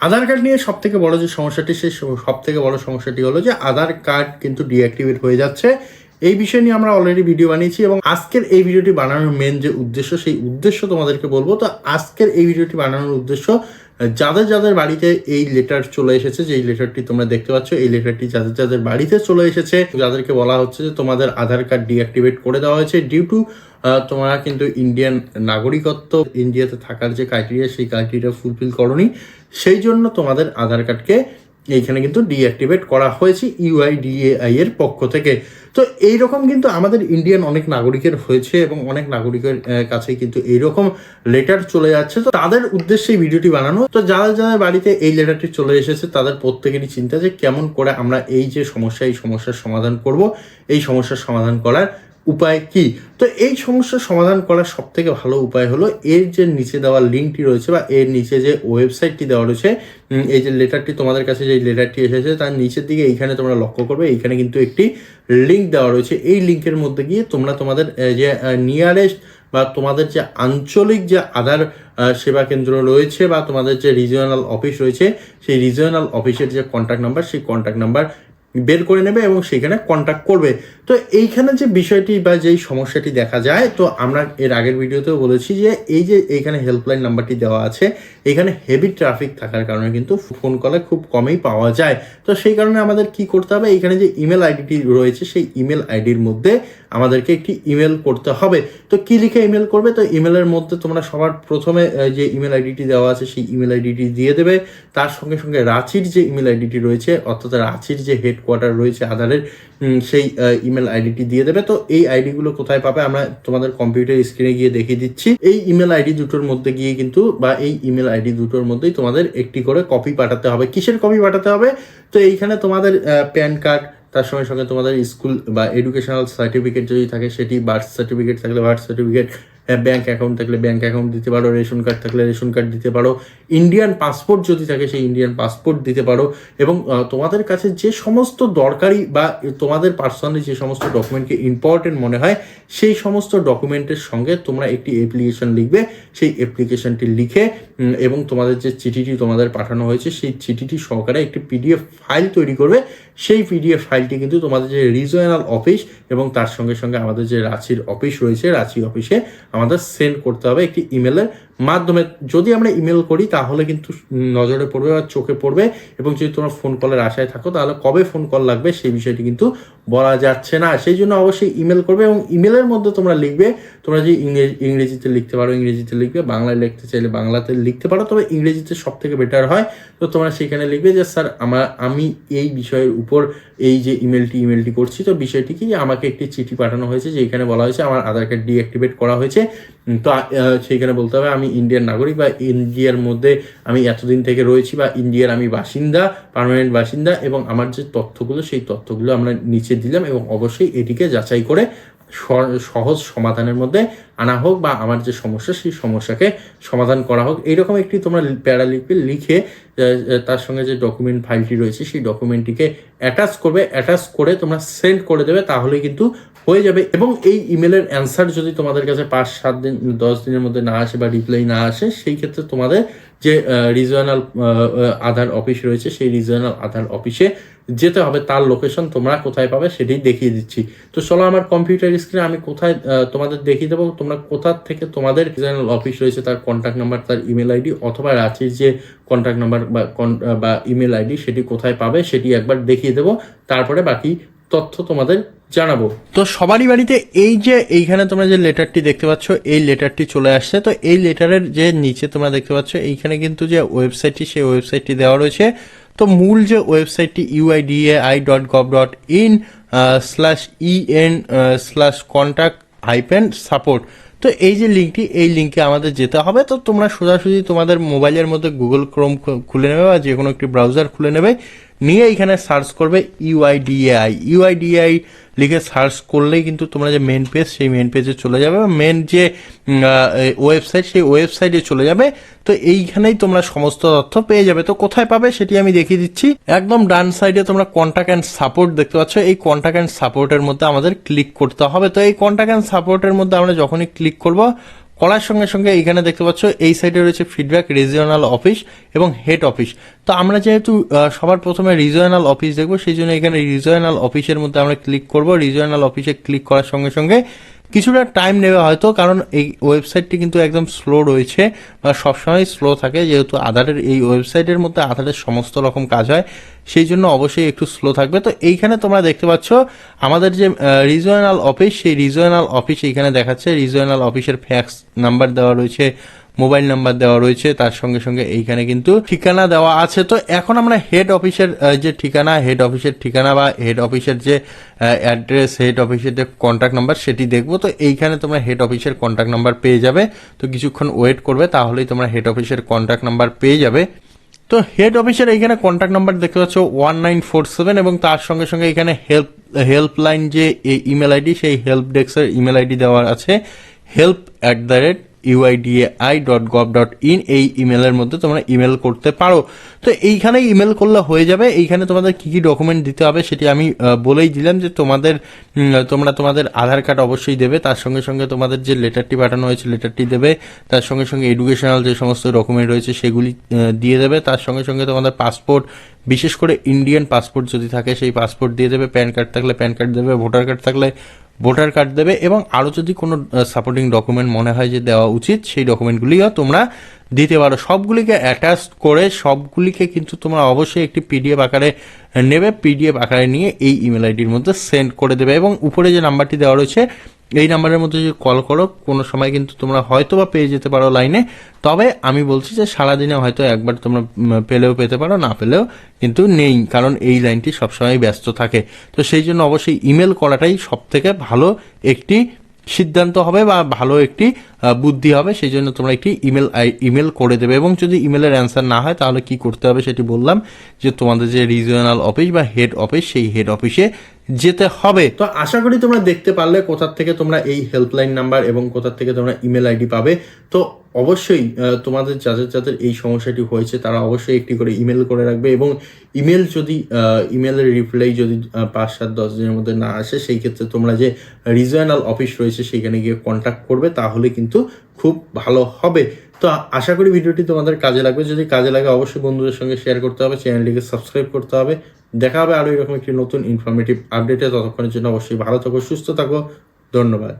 আধার card নিয়ে সব থেকে বড় যে সমস্যাটি, সেই সব থেকে বড় সমস্যাটি হলো যে, আধার কার্ড কিন্তু ডিঅ্যাক্টিভেট হয়ে যাচ্ছে এই বিষয় নিয়ে আমরা অলরেডি ভিডিও বানিয়েছি এবং আজকের এই ভিডিওটি বানানোর মেন যে উদ্দেশ্য, সেই উদ্দেশ্য তোমাদেরকে বলব। তো আজকের এই ভিডিওটি বানানোর উদ্দেশ্য, যাদের যাদের বাড়িতে এই লেটার চলে এসেছে যে লেটারটি তোমরা দেখতে পাচ্ছ, এই লেটারটি যাদের যাদের বাড়িতে চলে এসেছে, যাদেরকে বলা হচ্ছে যে তোমাদের আধার কার্ড ডিঅ্যাক্টিভেট করে দেওয়া হয়েছে ডিউ টু তোমরা কিন্তু ইন্ডিয়ান নাগরিকত্ব ইন্ডিয়াতে থাকার যে ক্রাইটেরিয়া সেই ক্রাইটেরিয়া ফুলফিল করনি। সেই জন্য তোমাদের আধার কার্ডকে এইখানে কিন্তু ডিঅ্যাক্টিভেট করা হয়েছে ইউআইডিএআই এর পক্ষ থেকে। তো এইরকম কিন্তু আমাদের ইন্ডিয়ান অনেক নাগরিকের হয়েছে এবং অনেক নাগরিকের কাছে কিন্তু এইরকম লেটার চলে যাচ্ছে। তো তাদের উদ্দেশ্যে এই ভিডিওটি বানানো। তো যারা যারা বাড়িতে এই লেটারটি চলে এসেছে, তাদের প্রত্যেকেরই চিন্তা যে কেমন করে আমরা এই যে সমস্যা, এই সমস্যার সমাধান করব। এই সমস্যার সমাধান করার উপায় কি? তো এই সমস্যার সমাধান করার সব থেকে ভালো উপায় হলো এর যে নিচে দেওয়া লিঙ্কটি রয়েছে বা এর নিচে যে ওয়েবসাইটটি দেওয়া রয়েছে এই যে লেটারটি তোমাদের কাছে যে লেটারটি এসেছে, তার নিচের দিকে এইখানে তোমরা লক্ষ্য করবে, এইখানে কিন্তু একটি লিঙ্ক দেওয়া রয়েছে। এই লিঙ্কের মধ্যে গিয়ে তোমরা তোমাদের যে নিয়ারেস্ট বা তোমাদের যে আঞ্চলিক যে আধার সেবা কেন্দ্র রয়েছে বা তোমাদের যে রিজিওনাল অফিস রয়েছে, সেই রিজিওনাল অফিসের যে কন্ট্যাক্ট নাম্বার সেই কন্ট্যাক্ট নাম্বার বের করে নেবে এবং সেখানে কন্ট্যাক্ট করবে। তো এইখানে যে বিষয়টি বা যেই সমস্যাটি দেখা যায়, তো আমরা এর আগের ভিডিওতেও বলেছি যে এই যে এইখানে হেল্পলাইন নাম্বারটি দেওয়া আছে, এখানে হেভি ট্রাফিক থাকার কারণে কিন্তু ফোন কলে খুব কমেই পাওয়া যায়। তো সেই কারণে আমাদের কি করতে হবে, এখানে যে ইমেল আইডিটি রয়েছে, সেই ইমেল আইডির মধ্যে আমাদেরকে একটি ইমেল করতে হবে। তো কি লিখে ইমেল করবে? তো ইমেলের মধ্যে তোমরা সবার প্রথমে যে ইমেল আইডিটি দেওয়া আছে, সেই ইমেল আইডিটি দিয়ে দেবে। তার সঙ্গে সঙ্গে রাঁচির যে ইমেল আইডিটি রয়েছে, অর্থাৎ রাঁচির যে হেডকোয়ার্টার রয়েছে আধারের সেই ইমেল আইডিটি দিয়ে দেবে। তো এই আইডিগুলো কোথায় পাবে? আমরা তোমাদের কম্পিউটার স্ক্রিনে গিয়ে দেখিয়ে দিচ্ছি। এই ইমেল আইডি দুটোর মধ্যে গিয়ে কিন্তু, বা এই ইমেল আইডি দুটোর মধ্যেই তোমাদের একটি করে কপি পাঠাতে হবে। কিসের কপি পাঠাতে হবে? তো এইখানে তোমাদের প্যান কার্ড তার সঙ্গে সঙ্গে তোমাদের স্কুল বা এডুকেশনাল সার্টিফিকেট যদি থাকে, সেটি বার্থ সার্টিফিকেট থাকলে বার্থ সার্টিফিকেট ব্যাঙ্ক অ্যাকাউন্ট থাকলে ব্যাঙ্ক অ্যাকাউন্ট দিতে পারো রেশন কার্ড থাকলে রেশন কার্ড দিতে পারো ইন্ডিয়ান পাসপোর্ট যদি থাকে সেই ইন্ডিয়ান পাসপোর্ট দিতে পারো এবং তোমাদের কাছে যে সমস্ত দরকারি বা তোমাদের পার্সোনালি যে সমস্ত ডকুমেন্টকে ইম্পর্টেন্ট মনে হয়, সেই সমস্ত ডকুমেন্টের সঙ্গে তোমরা একটি অ্যাপ্লিকেশন লিখবে। সেই অ্যাপ্লিকেশনটি লিখে এবং তোমাদের যে চিঠিটি তোমাদের পাঠানো হয়েছে, সেই চিঠিটি সহকারে একটি পিডিএফ ফাইল তৈরি করবে। সেই পিডিএফ ফাইলটি কিন্তু তোমাদের যে রিজনাল অফিস এবং তার সঙ্গে সঙ্গে আমাদের যে রাঁচির অফিস রয়েছে, রাঁচি অফিসে আমাদের সেন্ড করতে হবে একটি ইমেলের মাধ্যমে। যদি আমরা ইমেল করি, তাহলে কিন্তু নজরে পড়বে বা চোখে পড়বে এবং যদি তোমরা ফোন কলের আশায় থাকো, তাহলে কবে ফোন কল লাগবে সেই বিষয়টি কিন্তু বলা যাচ্ছে না। সেই জন্য অবশ্যই ইমেল করবে এবং ইমেলের মধ্যে তোমরা লিখবে, তোমরা যে ইংরেজি ইংরেজিতে লিখতে পারো, ইংরেজিতে লিখবে, বাংলায় লিখতে চাইলে বাংলাতে লিখতে পারো, তবে ইংরেজিতে সব থেকে বেটার হয়। তো তোমরা সেখানে লিখবে যে, স্যার, আমার আমি এই বিষয়ের উপর এই যে ইমেলটি ইমেলটি করছি, তো বিষয়টি কি? আমাকে একটি চিঠি পাঠানো হয়েছে, যে এখানে বলা হয়েছে আমার আধার কার্ড ডিঅ্যাক্টিভেট করা হয়েছে। তো সেইখানে বলতে হবে, আমি ইন্ডিয়ান নাগরিক বা ইন্ডিয়ার মধ্যে আমি এতদিন থেকে রয়েছি বা ইন্ডিয়ার আমি বাসিন্দা পার্মানেন্ট বাসিন্দা এবং আমার যে তথ্যগুলো, সেই তথ্যগুলো আমরা নিচে দিলাম এবং অবশ্যই এটিকে যাচাই করে সহজ সমাধানের মধ্যে আনা হোক বা আমার যে সমস্যা, সেই সমস্যাকে সমাধান করা হোক। এইরকম একটি তোমরা প্যারা লিখবে লিখে তার সঙ্গে যে ডকুমেন্ট ফাইলটি রয়েছে, সেই ডকুমেন্টটিকে অ্যাটাচ করবে। অ্যাটাচ করে তোমরা সেন্ড করে দেবে, তাহলে কিন্তু হয়ে যাবে। এবং এই ইমেলের অ্যান্সার যদি তোমাদের কাছে পাঁচ, সাত দিন, দশ দিনের মধ্যে না আসে বা রিপ্লাই না আসে, সেই ক্ষেত্রে তোমাদের যে রিজিওনাল আধার অফিস রয়েছে, সেই রিজিওনাল আধার অফিসে যেতে হবে, তার লোকেশন তোমরা কোথায় পাবে সেটাই দেখিয়ে দিচ্ছি। তো চলো আমার কম্পিউটার স্ক্রিনে আমি কোথায় তোমাদের দেখিয়ে দেবো। তোমরা কোথা থেকে তোমাদের রিজিওনাল অফিস রয়েছে, তার কন্ট্যাক্ট নাম্বার তার ইমেল আইডি অথবা রাঁচির যে কন্ট্যাক্ট নাম্বার বা বা ইমেল আইডি সেটি কোথায় পাবে সেটি একবার দেখিয়ে দেবো। তারপরে বাকি তথ্য তোমাদের জানাব। তো সবারই বাড়িতে এই যে এইখানে তোমরা যে লেটারটি দেখতে পাচ্ছ, এই লেটারটি চলে আসছে। তো এই লেটারের যে নিচে তোমরা দেখতে পাচ্ছ, এইখানে কিন্তু যে ওয়েবসাইটটি সেই ওয়েবসাইটটি দেওয়া রয়েছে। তো মূল যে ওয়েবসাইটটি UIDAI dot gov dot in slash EN slash contact hyphen support তো এই যে লিঙ্কটি এই লিঙ্কে আমাদের যেতে হবে। তো তোমরা সোজাসুজি তোমাদের মোবাইলের মধ্যে গুগল ক্রোম খুলে নেবে বা যে কোনো একটি ব্রাউজার খুলে নেবে। নিয়ে এখানে সার্চ করবে ইউআইডিএআই ইউআইডিএআই লিখে সার্চ করলেই কিন্তু তোমরা যে মেন পেজ সেই মেন পেজে চলে যাবে বা মেন যে ওয়েবসাইট সেই ওয়েবসাইটে চলে যাবে। তো এইখানেই তোমরা সমস্ত তথ্য পেয়ে যাবে। তো কোথায় পাবে সেটি আমি দেখিয়ে দিচ্ছি। একদম ডান সাইডে তোমরা কন্ট্যাক্ট অ্যান্ড সাপোর্ট দেখতে পাচ্ছ। এই কন্ট্যাক্ট অ্যান্ড সাপোর্টের মধ্যে আমাদের ক্লিক করতে হবে। তো এই কন্ট্যাক্ট অ্যান্ড সাপোর্টের মধ্যে আমরা যখনই ক্লিক করব করার সঙ্গে সঙ্গে এখানে দেখতে পাচ্ছ, এই সাইডে রয়েছে ফিডব্যাক রিজিওনাল অফিস এবং হেড অফিস তো আমরা যেহেতু সবার প্রথমে রিজিওনাল অফিস দেখব, সেই জন্য এখানে রিজিওনাল অফিসের মধ্যে আমরা ক্লিক করব। রিজিওনাল অফিসে ক্লিক করার সঙ্গে সঙ্গে কিছুটা টাইম নেবে হয়তো, কারণ এই ওয়েবসাইটটি কিন্তু একদম স্লো রয়েছে বা সবসময় স্লো থাকে, যেহেতু আধারের এই ওয়েবসাইটের মধ্যে আধারের সমস্ত রকম কাজ হয়, সেই জন্য অবশ্যই একটু স্লো থাকবে। তো এইখানে তোমরা দেখতে পাচ্ছ, আমাদের যে রিজিওনাল অফিস সেই রিজিওনাল অফিস এইখানে দেখাচ্ছে। রিজিওনাল অফিসের ফ্যাক্স নাম্বার দেওয়া রয়েছে মোবাইল নাম্বার দেওয়া রয়েছে, তার সঙ্গে সঙ্গে এইখানে কিন্তু ঠিকানা দেওয়া আছে। তো এখন আমরা হেড অফিসের যে ঠিকানা হেড অফিসের ঠিকানা বা হেড অফিসের যে অ্যাড্রেস হেড অফিসের যে কন্ট্যাক্ট নাম্বার সেটি দেখব। তো এইখানে তোমরা হেড অফিসের কন্ট্যাক্ট নাম্বার পেয়ে যাবে। তো কিছুক্ষণ ওয়েট করবে, তাহলেই তোমরা হেড অফিসের কন্ট্যাক্ট নাম্বার পেয়ে যাবে। তো হেড অফিসের এইখানে কন্ট্যাক্ট নাম্বার দেখতে পাচ্ছ ওয়ান নাইন ফোর সেভেন এবং তার সঙ্গে সঙ্গে এখানে হেল্প হেল্পলাইন যে ইমেল আইডি সেই হেল্প ডেস্কের ইমেল আইডি দেওয়া আছে। Help at the rate UIDAI dot gov dot in এই ইমেলের মধ্যে তোমরা ইমেল করতে পারো। তো এইখানে ইমেল করলে হয়ে যাবে। এইখানে তোমাদের কি কি ডকুমেন্ট দিতে হবে সেটি আমি বলেই দিলাম যে তোমাদের তোমরা তোমাদের আধার কার্ড অবশ্যই দেবে। তার সঙ্গে সঙ্গে তোমাদের যে লেটারটি পাঠানো হয়েছে লেটারটি দেবে। তার সঙ্গে সঙ্গে এডুকেশনাল যে সমস্ত ডকুমেন্ট রয়েছে, সেগুলি দিয়ে দেবে। তার সঙ্গে সঙ্গে তোমাদের পাসপোর্ট বিশেষ করে ইন্ডিয়ান পাসপোর্ট যদি থাকে, সেই পাসপোর্ট দিয়ে দেবে। প্যান কার্ড থাকলে প্যান কার্ড দেবে ভোটার কার্ড থাকলে ভোটার কার্ড দেবে এবং আরও যদি কোনো সাপোর্টিং ডকুমেন্ট মনে হয় যে দেওয়া উচিত, সেই ডকুমেন্টগুলিও তোমরা দিতে পারো। সবগুলিকে অ্যাটাচ করে সবগুলিকে কিন্তু তোমরা অবশ্যই একটি পিডিএফ আকারে নেবে। পিডিএফ আকারে নিয়ে এই ইমেল আইডির মধ্যে সেন্ড করে দেবে এবং উপরে যে নাম্বারটি দেওয়া রয়েছে এই নাম্বারের মধ্যে যদি কল করো, কোনো সময় কিন্তু তোমরা হয়তো বা পেয়ে যেতে পারো লাইনে তবে আমি বলছি যে সারাদিনে হয়তো একবার তোমরা পেলেও পেতে পারো, না পেলেও কিন্তু নেই, কারণ এই লাইনটি সবসময় ব্যস্ত থাকে। তো সেই জন্য অবশ্যই ইমেল করাটাই সব থেকে ভালো একটি সিদ্ধান্ত হবে বা ভালো একটি বুদ্ধি হবে। সেই জন্য তোমরা একটি ইমেল ইমেল করে দেবে। এবং যদি ইমেলের অ্যান্সার না হয়, তাহলে কি করতে হবে সেটি বললাম যে তোমাদের যে রিজিওনাল অফিস বা হেড অফিস সেই হেড অফিসে যেতে হবে। তো আশা করি তোমরা দেখতে পারলে কোথার থেকে তোমরা এই হেল্পলাইন নাম্বার এবং কোথার থেকে তোমরা ইমেল আইডি পাবে। তো অবশ্যই তোমাদের যাদের যাদের এই সমস্যাটি হয়েছে, তারা অবশ্যই একটি করে ইমেল করে রাখবে এবং ইমেল যদি ইমেলের রিপ্লাই যদি পাঁচ সাত দশ দিনের মধ্যে না আসে, সেই ক্ষেত্রে তোমরা যে রিজিওনাল অফিস রয়েছে, সেখানে গিয়ে কন্ট্যাক্ট করবে, তাহলে কিন্তু খুব ভালো হবে। তো আশা করি ভিডিওটি তোমাদের কাজে লাগবে। যদি কাজে লাগে, অবশ্যই বন্ধুদের সঙ্গে শেয়ার করতে হবে চ্যানেলটিকে সাবস্ক্রাইব করতে হবে। দেখা হবে আরও এরকম একটি নতুন ইনফরমেটিভ আপডেটে ততক্ষণের জন্য অবশ্যই ভালো থাকো, সুস্থ থাকো। ধন্যবাদ।